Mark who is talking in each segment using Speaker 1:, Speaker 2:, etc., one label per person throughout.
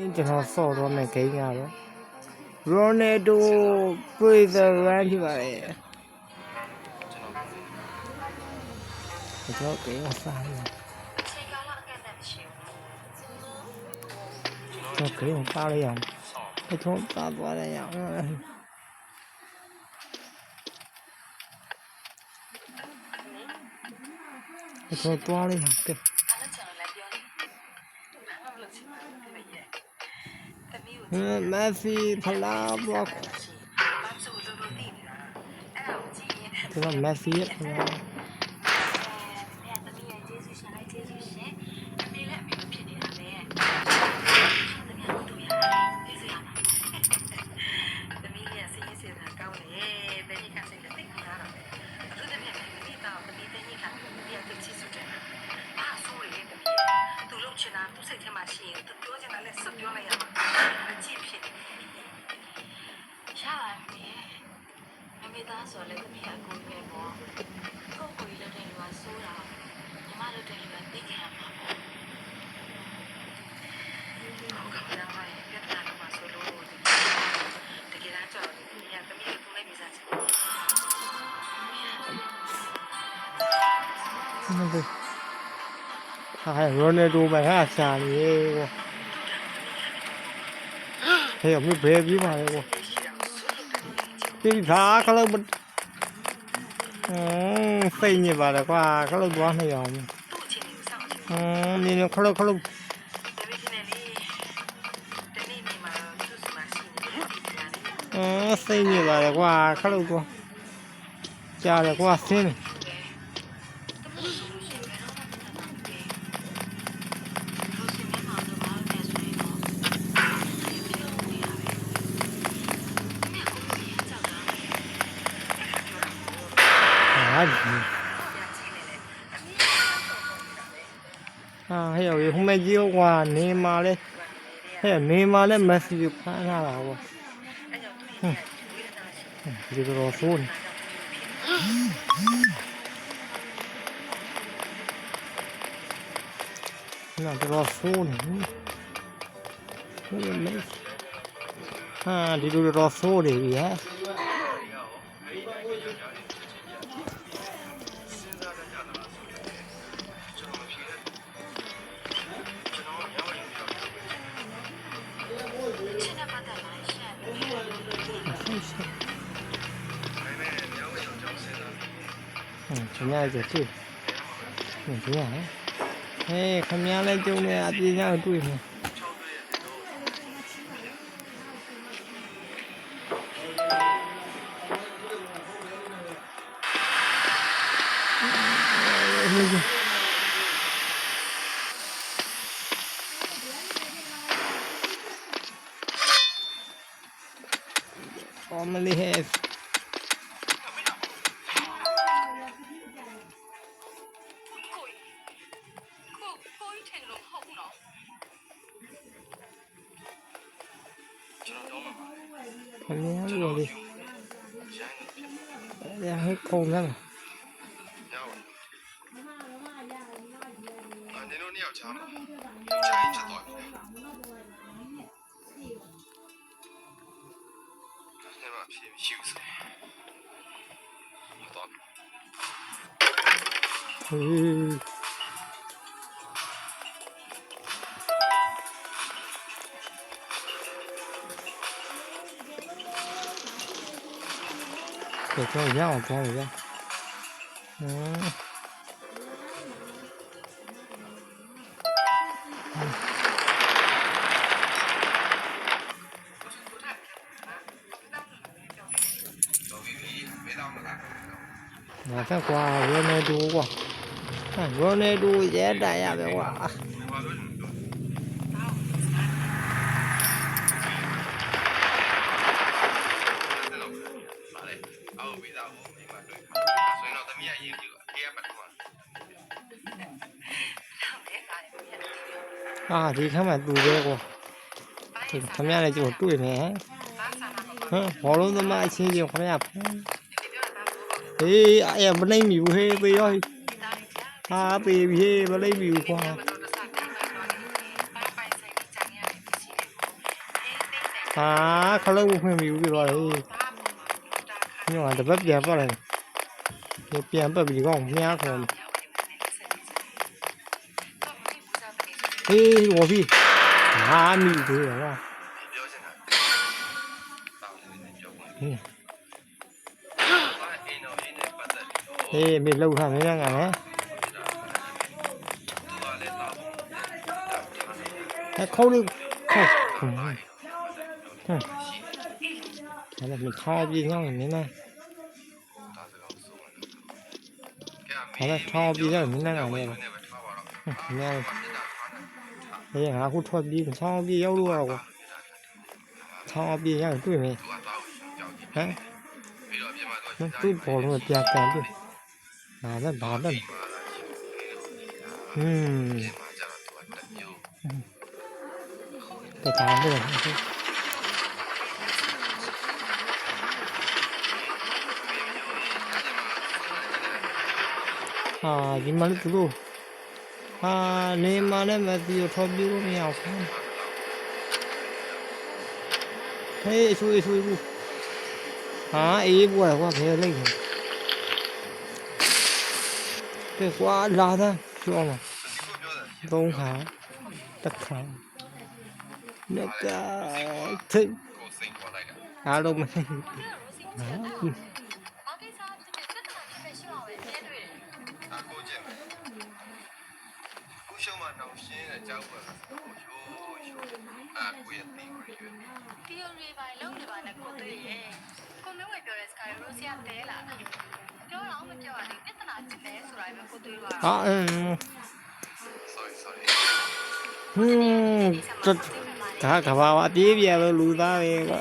Speaker 1: ကျွန်တော်ဆော့တော့မယ်ဂိမ်းကတော့ရိုနယ်ဒိုပရီဇာရန်ဖြစ်ပါတယ်ကျွန်တော်ဂိမ်းကိုစားနေကျွန်တော်ဂိမ်းကိုစားလိုက်အောင်အထုံးစားသွားရအောင်အထုံးသွားလိုက်အောင်ကဲဟမ်မက်ဆီဖလာဘောက်ကျွန်တော်မက် ဆီရဲ့ဖလာ
Speaker 2: ဟုတ်တယ်
Speaker 1: ဟာရောနယ်ဒိုပဲဟာဆာနေကွာဟဲ့အမေဘယ်ပြီးပါလဲကွာဒီသာခလုတ်အင်းစိတ်ညစ်ပါလေကွာခလုတ်သွားနေအောင်
Speaker 2: အင်းနင်ခ
Speaker 1: လုတ်ခလုတ်
Speaker 2: အင်းစိတ်
Speaker 1: ညစ်ပါလေကွာခလုတ်သွားကြားလေကွာဆင်းတယ် ဟဲ့ရောဟိုမကြီးကွာနေမာလဲဟဲ့နေမာလဲမက်ဆီကိုဖမ်းလာတာကွာဒီတော့ဖုန်းနာတော့ဖုန်းဟဲ့မဲဟာဒီလိုတော့ဖုန်းနေပြီ ရဆိုတွေ့ဟင်ဒီရဟဲ့ခမည်းလဲကျုံနေ
Speaker 3: အပြင်းရောက်တွေ့နေอมเลย 要不？啊，你弄尿枪？尿枪应该打。你
Speaker 1: 妈，嗯。再装一下，装一下。嗯。ငါဆက်ကွာရိုနယ်ဒိုကွာဟာရိုနယ်ဒိုရဲတိုင်ရပဲ ကွာ
Speaker 3: ပါလေ။အော်ဝိသာကိုဒီမှာတွေ့။ဆိုရင်တော့သမီးရဲ့အရင်ကအေးရပတ်တော့
Speaker 1: ဟာဒီခါမှတူပဲကွာဒီခမရလည်းကျွန်တော်တွေ့နေဟမ်ဟမ်ဘောလုံးသမားအချင်းချင်းခမရဖမ်းဟေးအဲ့မနိုင်မီဘူးဟေးပေရောဟာပေပြီဟေးမနိုင်မီဘူးကွာ
Speaker 2: ဟာခလုံးမဖွင့်ပြီးပြီးသွားတယ်
Speaker 4: ဘာမှမတား
Speaker 2: ညောတပတ်ပြန်ပတ်တယ်ဒီ ပြန်ပတ်ပြီးဒီကောင်မြားခေါ်ဟေးဝေါ်ပြီဟာမိသေးတယ်ကွာ
Speaker 3: ပြောချင်တာတောင်းနေပြောပါ
Speaker 2: ဟေး
Speaker 3: ဘာအင်းတော်ရင်းနဲ့ပတ်သက်ပြီးတော့
Speaker 2: ဟေးမေလှုပ်ထားမင်းကလည်း
Speaker 3: သူကလည်းတောင်းဖို့
Speaker 2: အဲခေါင်းလေးခေါင်းဟွန်း
Speaker 3: ပါ
Speaker 2: ဟွန်း
Speaker 3: ရှိတယ်
Speaker 2: ဒါလည်းမထားပြေညောင်းနေနေ 나
Speaker 3: 창
Speaker 2: 업
Speaker 3: 이자 맨날
Speaker 2: 나
Speaker 3: 오네 그냥 그냥
Speaker 2: 하고 초업이 창업이 여루하고 창업이 그냥 뚜네 에?
Speaker 3: 뚜 보는 거 약간 뚜 나
Speaker 2: 는 나
Speaker 3: 는 음แต่ตา
Speaker 2: มด้วย ဟာဒီမလေးသူတို့ဟာနေမလည်းမသိရထော်ပြလို့မရဘူးဟေးဆွေးဆွေးဘူးဟာအေးဘွယ်ကွာဘယ်လိုက်လဲကဲကွာလာတာပြောမှာ
Speaker 3: ဒီကိုပြောတယ်
Speaker 2: သုံးခါတစ်ခါနှစ်ကထိတ်
Speaker 3: ကိုစိန်ခေါ်လိုက်တာ
Speaker 2: အားလုံးမသိ
Speaker 1: ဘာ တော
Speaker 3: င်ရှင်းတဲ့ကြောက်ပွဲကရိုးရိုးအာကိုရဲ့တင်ကိုရွေး
Speaker 1: ဒီယိုရီပိုင်းလုံးနေပါနဲ့ကိုတွေ့ရဲ့ကိုမင်းဝယ်ပြောတဲ့စကားရိုဆီယာတဲလာတာပြောတော့မပြောရသေးပြဿနာဖြစ်တယ်ဆိုတာပဲကိုတွေ့သွား
Speaker 2: ဟာအင်း
Speaker 3: sorry sorry
Speaker 2: ဟွန်းတဒါကဘာဝပြေးပြန်လို့လူသားပဲကွာ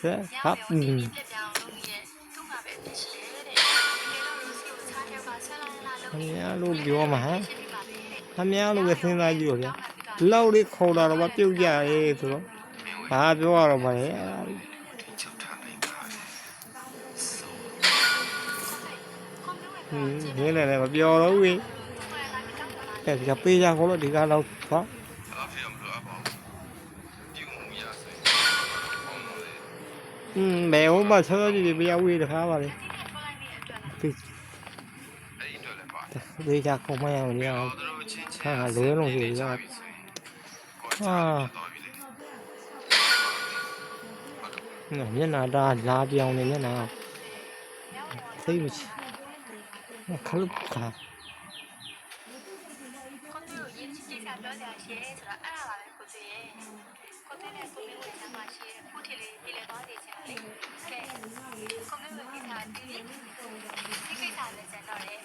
Speaker 2: ဟဲ့ဟာอืม
Speaker 1: ပြပြောင်းလို့ရဲ့သူ့မှာပဲဖြစ်ရှိတယ်တဲ့ဒီလိုရိုဆီကိုချားထဲကဆလာလာ
Speaker 2: ခ
Speaker 1: လို့
Speaker 2: မည်းလို့ပြောမှာဟမ်
Speaker 1: ဖြစ်ပြီးပါပဲတဲ့
Speaker 2: ခမည်းလို့ပဲစဉ်းစားကြည့်ရောဗျာဒီလောက်လေးခေါ်တာတော့ပြုတ်ကြရဲဆိုတော့ဘာပြောရတော့မလဲ
Speaker 3: ချုပ်ထားနိုင်တာဆို
Speaker 2: ဟင်းရင်းနေလည်းမပြောတော့ဘူးအဲ့ဒီကပေးကြခေါ်လို့ဒီကတော့ဟာ
Speaker 3: အားဖြင့်မလို့အပေါ့ပြုမှုရဆိုရင်ဘောင်းလို့
Speaker 2: อืมဘယ်ဟိုမှဆောဆောကြည့်ပြရဝေးတခါပါလေပြီး
Speaker 3: အဲ့ဒီတော့လည်းပါတယ်
Speaker 2: သေးချခုံမရအောင် ရအောင်
Speaker 3: တို့ချင်းချင်း
Speaker 2: ဟာလွဲလုံးစီရ
Speaker 3: ဟာ
Speaker 2: နော်မျက်နှာဒါလာပြောင်းနေမျက်နှာသိမချခလုတ်ခါ
Speaker 1: ကိုတွေ့ကိုရင်းချစ်ချစ်ကပြောကြရှဲဆိုတော့အဲ့ဒါပါပဲကိုတွေ့ရဲ့ကိုတွေ့နဲ့ကိုမင်းဝယ်ချမ်းပါရှဲခုထီလေးပြည်လေသွားနေချင်လေကဲကိုမင်းဝယ်ကိစ္စတီးဒီကိစ္စလည်းကျန်တော့တယ်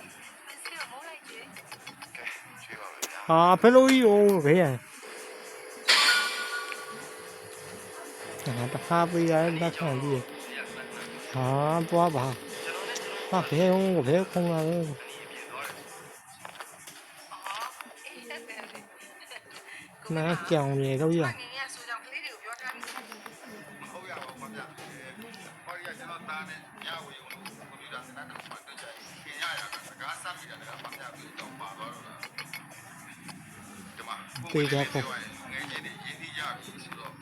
Speaker 1: မစီကိုမိုးလိုက်ကြည့်
Speaker 3: ကဲချွေးပါမယ်ဗျာ
Speaker 2: ဟာဖလိုကြီးကိုဘယ်ရငါတခါပေးရလက်ခံ ဟုတ်ရ
Speaker 4: ပါ
Speaker 3: ဘူးဗျာဟောဒီကကျွန်တော်တားနဲ့ညဝေကိုကွန်ပျူတာစနစ်နဲ့ပတ်သက်ကြခင်ရရတာစကားဆက်ပြီးတာကမှပြပြီးတော့ပါသွားတော့ဒီမှာငယ်ချင်းတွေရင်းနှီးကြပြီဆိုတော့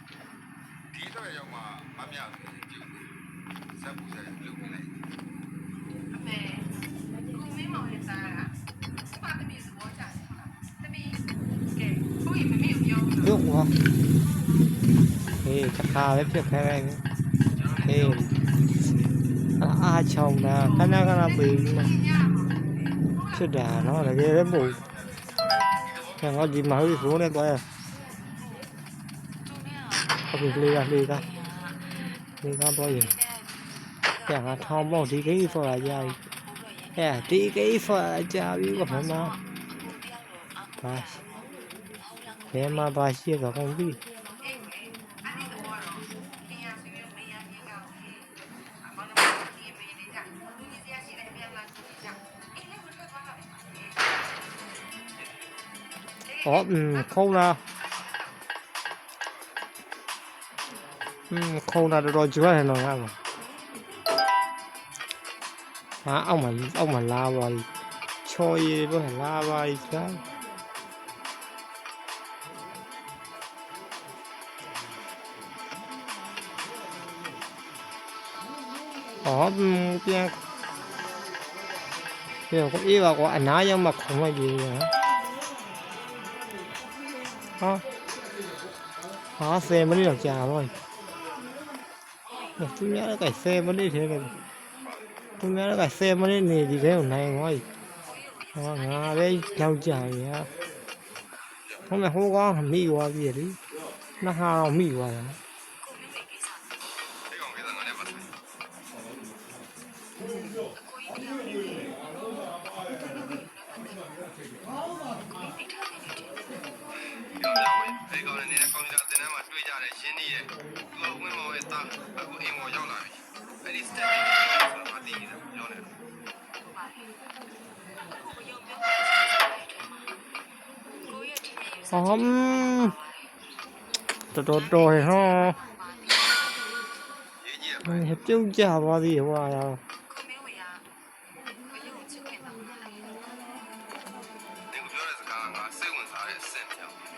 Speaker 3: ဒီတော့ရောက်မှမမြပြုတ်ဆက်ပူဆက်လုပ်နေလိုက်
Speaker 4: အမေကိုမင်းမောင်ရဲ့စားတာစပါသမီးသဘောကျတယ်ဟုတ်လားသမီးကဲကိုကြီးမမေကိုပြောဘူး
Speaker 2: ရုပ်ကွာဟေးတခါပဲပြတ်ခဲလိုက် ပြီဟေးအားချောင်းတာခဏခဏပေးပြီးမှဖြစ်တာနော်တကယ်လည်းမဟုတ်ဘူးငါဒီမှာဟိုဘိုးနဲ့သွားရဟုတ်ပြီလေကလေကလေကတော့ရင်ကျန်ကထောင်းပေါ့ဒီကိစ္စဆိုတာကြာပြီအဲဒီကိစ္စဆိုတာကြာပြီကမမဘာဘယ်မှာပါရှိကကုန်ပြီ 哦，嗯，空了。嗯，空了，这多久还能干嘛？啊，奥马奥马拉吧，乔伊不
Speaker 3: 还
Speaker 2: 拉吧一下。哦，嗯，变，变，我一把我拿也没空了，就是。 ဟာဟာ10မိနစ်တော့ကြာတော့သူများလည်းက10မိနစ်ထဲတယ်သူများလည်းက10မိနစ်နေဒီထဲကိုနိုင်သွားပြီဟောငါလည်းရောက်ကြပြီဟာဟိုမဲ့ဟိုကောင်မိသွားပြီလေနှစ်ဟာတော့မိသွားတယ်
Speaker 3: ကြတယ်ရှင်းနေရဲ့သူကဝင်းမော်ရဲ့သားအခုအိမ်ပေါ်ရောက်လာပြီအဲ့ဒီ step တွေဆိုတာမသိနေတယ်ပြောနေတယ်
Speaker 2: ဟောတော်တော်တော်ဟဲ့ဟော
Speaker 3: ရေးကြည့်ရ
Speaker 2: ဟဲ့ပြုတ်ကြပါသေးဟွာရော
Speaker 4: ကိုမင်းဝေကဘယုံချစ်ခင်တော့
Speaker 3: နင်ကပြောတဲ့စကားကငါစိတ်ဝင်စားတဲ့အဆင့်မြော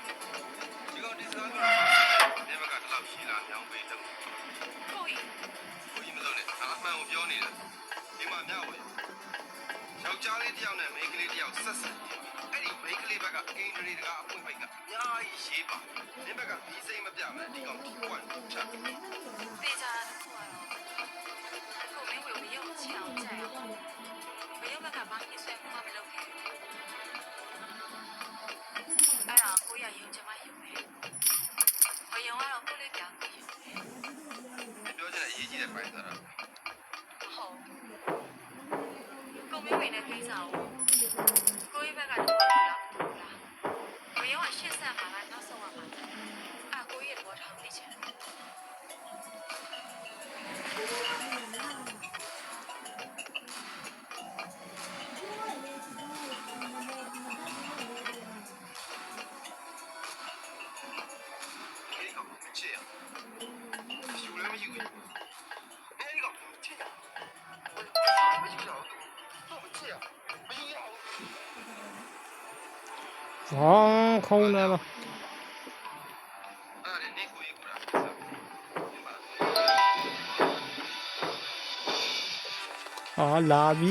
Speaker 3: ဝေနဲ့ကိစ္စကိုကို
Speaker 4: ကြီးဘက်ကတော့ဘာလို့လားဘယုံကရှင်းဆက်မှာလားနောက်ဆုံးမှာပါအာကိုကြီးရဲ့ဘောထောင်သိချင်တယ်
Speaker 2: ဟောခုံးတယ်ပါ
Speaker 3: အဲ့ဒါနေကိုကြီးကဒီမှာ
Speaker 2: ဟာလာပြ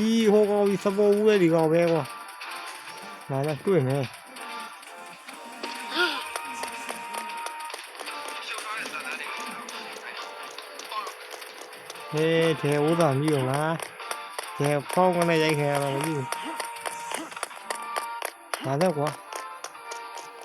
Speaker 2: ီ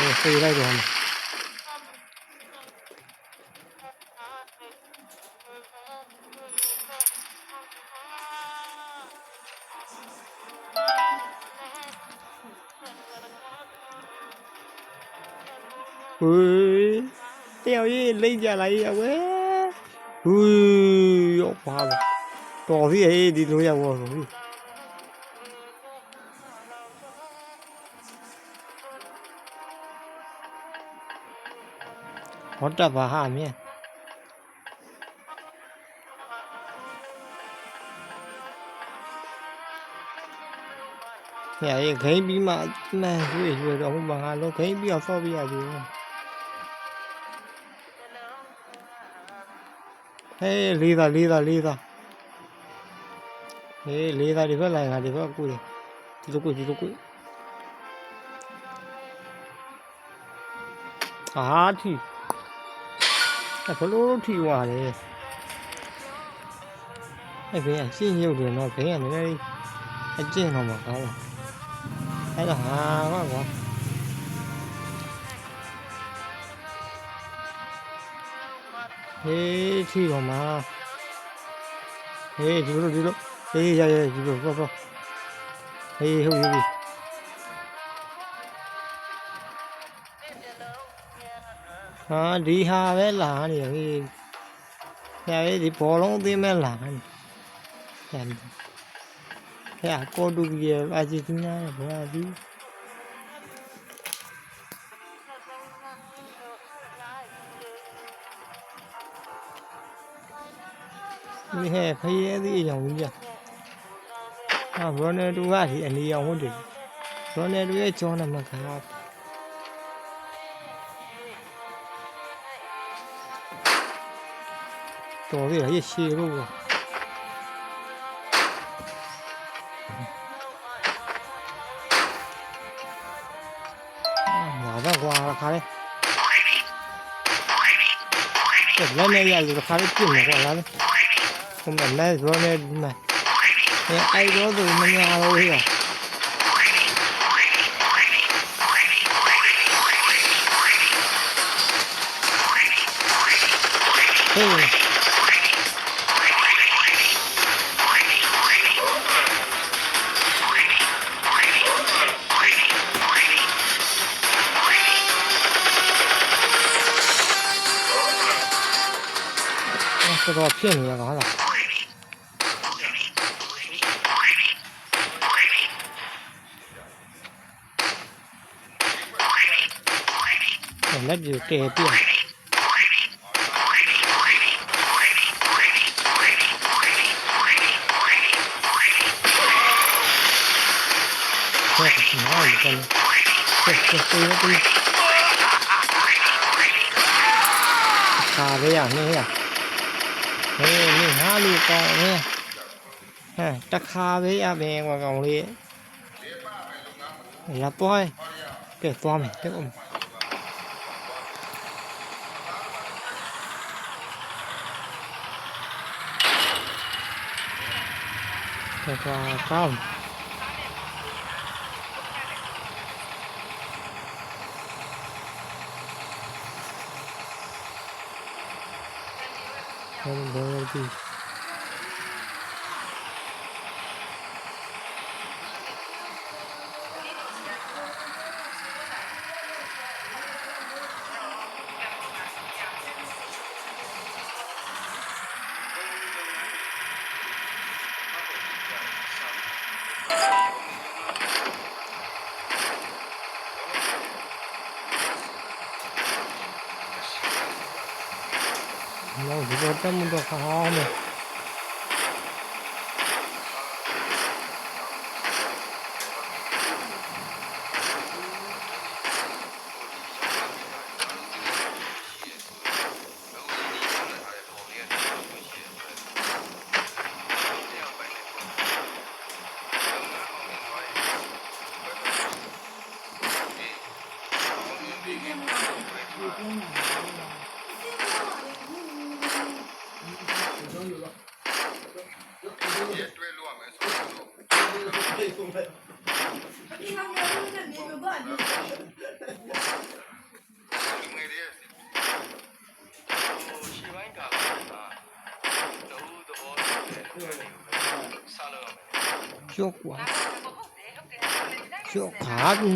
Speaker 2: နေရကွာတော့ရိုက်ချင်တယ်လို့။ဟာမင်းလည်းဆေးလိုက်တော့ဟေးတယောက်ကြီးလိမ့်ကြလိုက်ရဝဲဟူးရောပါတော်ပြီဟေးဒီလိုရောက်တော့ပြီ ဟောတက်ပါဟာမြင်ညာရေးခိမ့်ပြီးမှမှန်ရွေ့ရွေ့တော့ဟိုမှာငါလုံးခိမ့်ပြီးတော့ဆော့ပြရသေးတယ်ဟေးလေးသာလေးသာလေးသာဟေးလေးသာဒီဘက်လိုက်ငါဒီဘက်ကူတယ်ဒီလိုကူဒီလိုကူအာထီအဲ့ ဘလို့ထီသွားလဲအဲ့ဘေးကရှင်းရုပ်တယ်တော့ဘေးကလည်းလည်းအကျင့်တော့မှာကောင်းလားအဲ့ဒါဟာကွာကွာဟေးထီတော့မှာဟေးဒီလိုဒီလိုဟေးရရဒီလိုပေါ့ပေါ့ဟေးဟုတ်ပြီ ဟာဒီဟာပဲလာနေဟေးဆရာကြီးဒီဘောလုံးအသင်းပဲလာနေဆရာကြီးဆရာကော်တူဂီအာဂျင်တီးနားဘရာဇီးဒီဟဲ့ဖရဲသည့်အကြောင်းကြီးပြ။ဟာရော်နယ်ဒိုကဒီအနေအောင်ဟုတ်တယ်။ရော်နယ်ဒိုရဲ့ကျောင်းနံပါတ်က တော်ပြီရဲ့ရှေ့လို့အာဘာကွာခါလေကဲလည်းလည်းရလို့ခါလေးပြင်နေကွာလားခုမှလည်းရိုနယ်ဒိုမှာအဲအိုင်ရောသူမညာလို့ ရ Hey. Ơ, cái đó phiền nhiều quá rồi. Để lát vừa kề tiền. ဟုတ်ကဲ့နော်ဒီကနေ့ဆက်ဆက်ပြေးပြေးခါရရနေ ရဟေးနေဟာလူကောင်းနေဟဲ့တခါပဲရပဲကွာကောင်လေးရတော့ကဲသွားမယ်တဲ့ဦးကဲကောင်း Oğlum doğru değil. 그냥
Speaker 3: 누구한테 한번더 가면 လူငယ်တွေရဲ့
Speaker 5: ရှေ့ပိုင်းကာလကတူသဘောတူတဲ့အတွက်ဆက်လို့ရမယ်
Speaker 2: Chốt quá.
Speaker 4: ဟုတ်တယ်ဟုတ်တယ်ဟုတ်တယ်
Speaker 2: Chốt khá. Ừ.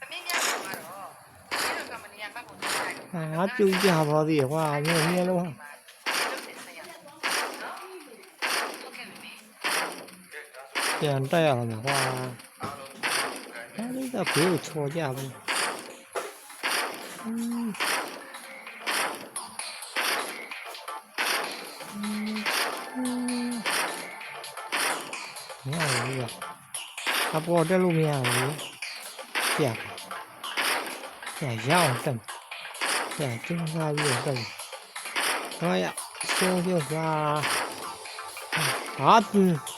Speaker 4: သမီးများ ကတော့ဒီလိုကမ္ဘာကပတ်ဖို့တိုးတယ်
Speaker 2: À, chú chả bao gì qua nghe nghe luôn.
Speaker 4: လုပ်တယ်ဆရာနော်ဟုတ်ကဲ့မေ
Speaker 2: Tiền tay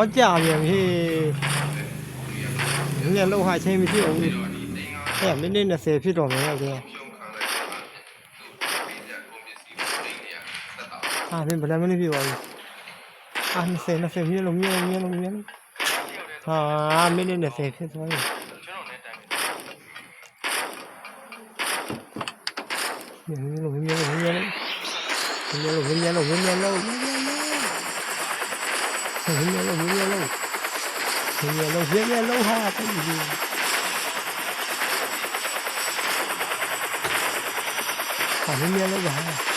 Speaker 2: 好家人去，人家楼下前面就，哎呀，没人那晒皮照明了的。啊，没不来没那皮玩意。啊，那晒那晒没了没了没了没了。啊，没人那晒皮照明。没了没了没了没了没了没了没了没了。人家露人家露人家露人家露人家哈真的是把人家那个哈